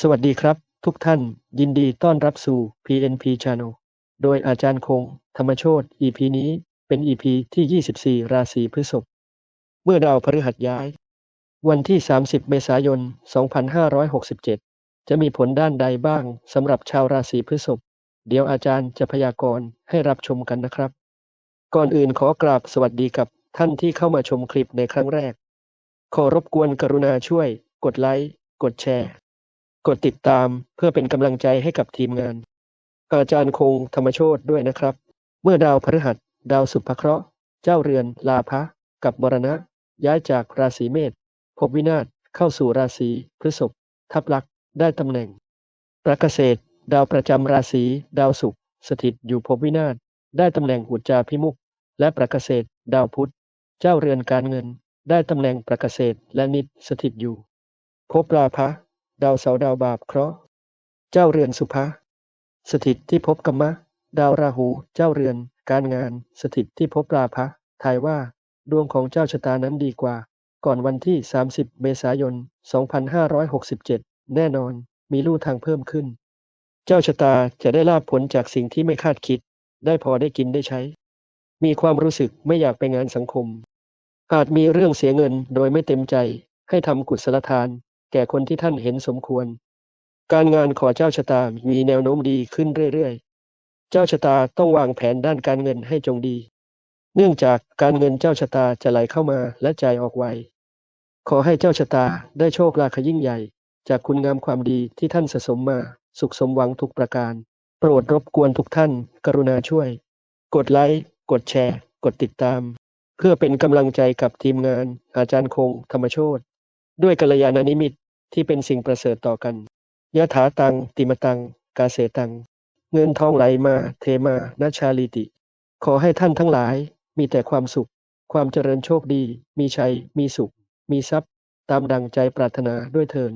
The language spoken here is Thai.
สวัสดีครับ ทุกท่านยินดีต้อนรับสู่ PNP Channel โดยอาจารย์คง ธรรมโชต EP นี้เป็น EP ที่ 24 ราศีพฤษภเมื่อดาวพฤหัสย้าย วันที่ 30 เมษายน 2567 จะมีผลด้านใดบ้างสำหรับชาวราศีพฤษภเดี๋ยวอาจารย์จะพยากรณ์ให้รับชมกันนะครับ ก่อนอื่นขอกราบสวัสดีกับท่านที่เข้ามาชมคลิปในครั้งแรก ขอรบกวนกรุณาช่วย กดไลค์กดแชร์ กดติดตามเพื่อเป็นกำลังใจให้กับทีมงาน อาจารย์คงธรรมโชตด้วยนะครับ เมื่อดาวพฤหัส ดาวสุภเคราะห์ เจ้าเรือน ลาภะกับมรณะ ย้ายจากราศีเมษภพวินาศเข้าสู่ราศีพฤษภทับลักษ์ได้ตำแหน่งประเกษตร ดาวประจำราศีดาวศุกร์สถิตอยู่ภพวินาศได้ตำแหน่งอุจาพิมุขและประเกษตร ดาวพุธ เจ้าเรือนการเงิน ได้ตำแหน่งประเกษตรและนิดสถิตอยู่ภพราภะ ดาวเสาร์ดาวบาปเคราะห์ เจ้าเรือนสุภะสถิตที่ภพกรรมะ ดาวราหู เจ้าเรือน การงาน สถิตที่ภพราภะทายว่า ดวงของเจ้าชะตานั้นดีกว่า ก่อนวันที่ 30 เมษายน 2567 แน่นอน มีลู่ทางเพิ่มขึ้น เจ้าชะตาจะได้ลาบผลจากสิ่งที่ไม่คาดคิด ได้พอได้กินได้ใช้ มีความรู้สึกไม่อยากไปงานสังคมอาจมีเรื่องเสียเงินโดยไม่เต็มใจ ให้ทำกุศลทาน ก่คนที่ท่านเห็นสมควร การงานขอเจ้าชะตามีแนวโน้มดีขึ้นเรื่อยๆ เจ้าชะตาต้องวางแผนด้านการเงินให้จงดี เนื่องจากการเงินเจ้าชะตาจะไหลเข้ามาและจ่ายออกไว ขอให้เจ้าชะตาได้โชคลาภยิ่งใหญ่ จากคุณงามความดีที่ท่านสะสมมา สุขสมหวังทุกประการ โปรดรบกวนทุกท่าน กรุณาช่วย กดไลค์ กดแชร์ กดติดตาม เพื่อเป็นกำลังใจกับทีมงาน อาจารย์คง ธรรมโชตด้วยกัลยาณนิมิตร ที่เป็นสิ่งประเสริฐต่อกันยะถาตังติมตัง กาเสตัง เงินทองไหลมา เทมานาชาลิติ ขอให้ท่านทั้งหลายมีแต่ความสุข ความเจริญโชคดี มีชัย มีสุข มีทรัพย์ ตามดังใจปรารถนาด้วยเทิน